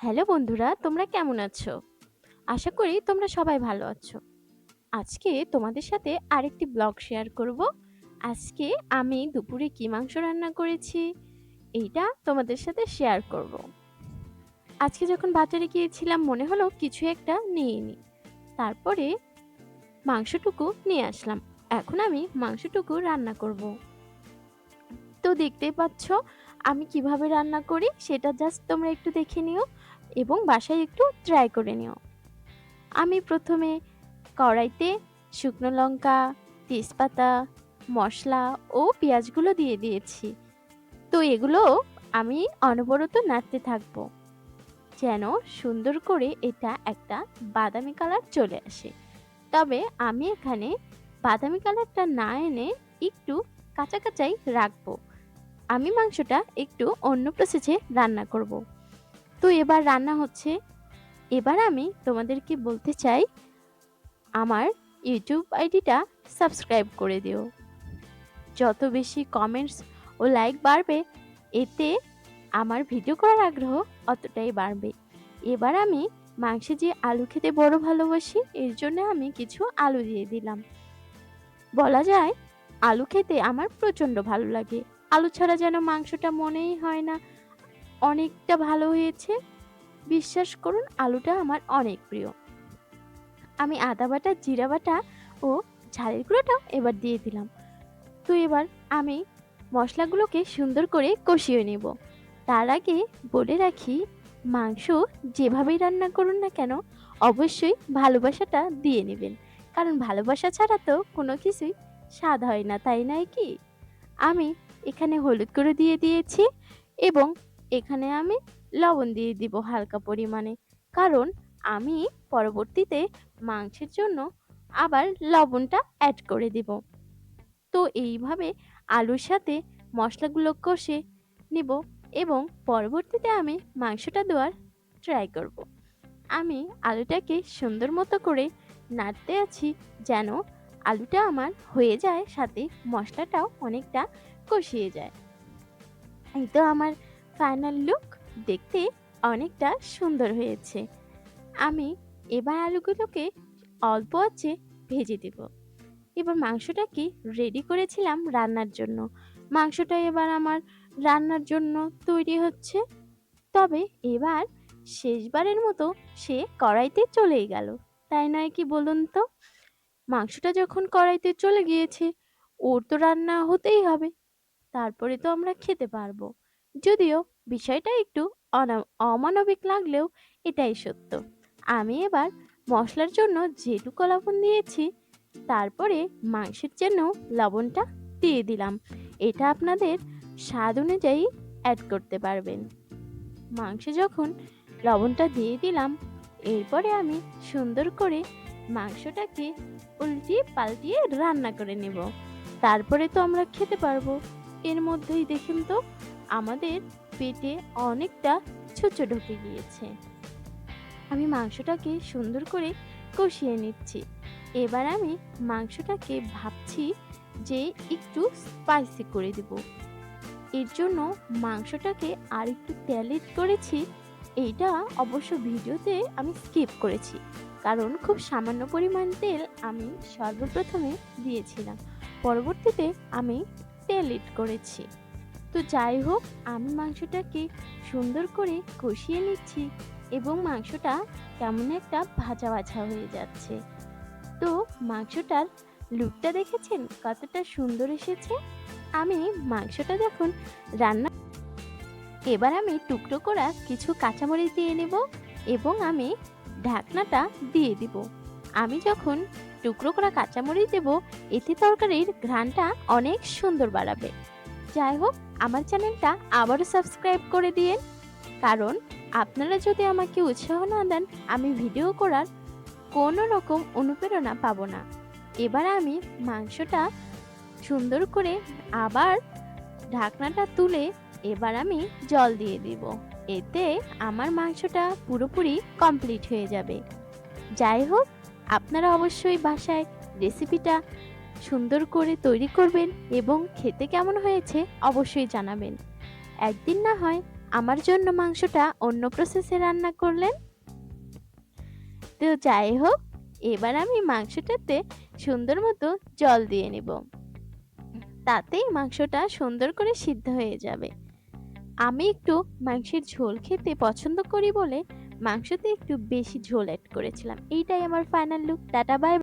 Hello বন্ধুরা, তোমরা কেমন আছো? আশা করি তোমরা সবাই ভালো আছো। আজকে তোমাদের সাথে আরেকটি ব্লগ শেয়ার করব। আজকে আমি দুপুরে কি মাংস রান্না করেছি, এইটা তোমাদের সাথে শেয়ার করব। আজকে যখন বাজারে গিয়েছিলাম, মনে হলো কিছু একটা নিয়ে নিই তারপরে মাংসটুকু নিয়ে আসলাম। এখন আমি মাংসটুকু রান্না করব। তো দেখতেই পাচ্ছ আমি কীভাবে রান্না করি সেটা জাস্ট তোমরা একটু দেখে নিও এবং বাসায় একটু ট্রাই করে নিও। আমি প্রথমে কড়াইতে শুকনো লঙ্কা, তেজপাতা, মশলা ও পেঁয়াজগুলো দিয়ে দিয়েছি। তো এগুলো আমি অনবরত নাড়তে থাকব যেন সুন্দর করে এটা একটা বাদামি কালার চলে আসে। তবে আমি এখানে বাদামি কালারটা না এনে একটু কাঁচা কাঁচাই রাখব। আমি মাংসটা একটু অন্য প্রসেসে রান্না করব। তো এবার রান্না হচ্ছে। এবার আমি তোমাদেরকে বলতে চাই, আমার ইউটিউব আইডিটা সাবস্ক্রাইব করে দিও। যত বেশি কমেন্টস ও লাইক বাড়বে, এতে আমার ভিডিও করার আগ্রহ অতটাই বাড়বে। এবার আমি মাংসে যে আলু খেতে বড় ভালোবাসি, এর জন্য আমি কিছু আলু দিয়ে দিলাম। বলা যায়, আলু খেতে আমার প্রচণ্ড ভালো লাগে। আলু ছাড়া যেন মাংসটা মনেই হয় না। অনেকটা ভালো হয়েছে। বিশ্বাস করুন, আলুটা আমার অনেক প্রিয়। আমি আদা বাটা, জিরা বাটা ও ঝালের গুঁড়োটাও এবার দিয়ে দিলাম। তো এবার আমি মশলাগুলোকে সুন্দর করে কষিয়ে নেব। তার আগে বলে রাখি, মাংস যেভাবেই রান্না করুন না কেন, অবশ্যই ভালোবাসাটা দিয়ে নেবেন। কারণ ভালোবাসা ছাড়া তো কোনো কিছুই স্বাদ হয় না, তাই নয় কি? আমি এখানে হলুদ গুঁড়ো দিয়ে দিয়েছি এবং এখানে আমি লবণ দিয়ে দিব হালকা পরিমাণে কারণ আমি পরবর্তীতে মাংসের জন্য আবার লবণটা অ্যাড করে দিব তো এইভাবে আলুর সাথে মশলাগুলো কষে নিব এবং পরবর্তীতে আমি মাংসটা দেওয়ার ট্রাই করব। আমি আলুটাকে সুন্দর মতো করে নাড়তে আছি যেন আলুটা আমার হয়ে যায়, সাথে মশলাটাও অনেকটা কষিয়ে যায়। এই তো আমার ফাইনাল লুক দেখতে অনেকটা সুন্দর হয়েছে। আমি এবার আলুগুলোকে অল্প আছে ভেজে দেব। এবার মাংসটাকে রেডি করেছিলাম রান্নার জন্য। মাংসটা এবার আমার রান্নার জন্য তৈরি হচ্ছে। তবে এবার শেষবারের মতো সে কড়াইতে চলেই গেল। তাই নয় কি বলুন তো? মাংসটা যখন কড়াইতে চলে গিয়েছে, ওর তো রান্না হতেই হবে। তারপরে তো আমরা খেতে পারব। যদিও বিষয়টা একটু অনা- অমানবিক লাগলেও এটাই সত্য। আমি এবার মশলার জন্য যেটুকু লবণ দিয়েছি, তারপরে মাংসের জন্য লবণটা দিয়ে দিলাম। এটা আপনাদের স্বাদ অনুযায়ী অ্যাড করতে পারবেন। মাংসে যখন লবণটা দিয়ে দিলাম, এরপরে আমি সুন্দর করে মাংসটাকে উল্টিয়ে পাল্টিয়ে রান্না করে নেব। তারপরে তো আমরা খেতে পারব। এর মধ্যেই দেখুন তো, আমাদের পেটে অনেকটা ছুঁচো ঢুকে গিয়েছে। আমি মাংসটাকে সুন্দর করে কষিয়ে নিচ্ছি। এবার আমি মাংসটাকে ভাবছি যে একটু স্পাইসি করে দেব। এর জন্য মাংসটাকে আর একটু তেলে করেছি। এইটা অবশ্য ভিডিওতে আমি স্কিপ করেছি। কারণ খুব সামান্য পরিমাণ তেল আমি সর্বপ্রথমে দিয়েছিলাম। পরবর্তীতে আমি এড করেছি। তো যাই হোক, আমি মাংসটাকে সুন্দর করে কষিয়ে নিচ্ছি এবং মাংসটা কেমন একটা ভাজা ভাজা হয়ে যাচ্ছে। তো মাংসটার লুকটা দেখেছেন? কতটা সুন্দর এসেছে। আমি মাংসটা যখন রান্না এবার আমি টুকরো করা কিছু কাঁচামরিচ দিয়ে নেব এবং আমি ঢাকনাটা দিয়ে দিব। আমি যখন টুকরো করা কাঁচামরিচ দেব, এতে তরকারির ঘ্রাণটা অনেক সুন্দর বাড়াবে। যাই হোক, আমার চ্যানেলটা আবারও সাবস্ক্রাইব করে দিয়েন। কারণ আপনারা যদি আমাকে উৎসাহ না দেন, আমি ভিডিও করার কোনো রকম অনুপ্রেরণা পাবো না। এবার আমি মাংসটা সুন্দর করে আবার ঢাকনাটা তুলে এবার আমি জল দিয়ে দিব। এতে আমার মাংসটা পুরোপুরি কমপ্লিট হয়ে যাবে। যাই হোক আপনারা অবশ্যই বাসায় রেসিপিটা সুন্দর করে তৈরি করবেন এবং খেতে কেমন হয়েছে অবশ্যই জানাবেন। একদিন না হয় আমার জন্য মাংসটা অন্য প্রসেসে রান্না করলেন। তো যাই হোক, এবার আমি মাংসটাতে সুন্দর মতো জল দিয়ে নেব। তাতেই মাংসটা সুন্দর করে সিদ্ধ হয়ে যাবে। আমি একটু মাংসের ঝোল খেতে পছন্দ করি বলে মাংসতে একটু বেশি ঝোল অ্যাড করেছিলাম। এইটাই আমার ফাইনাল লুক টাটা বাই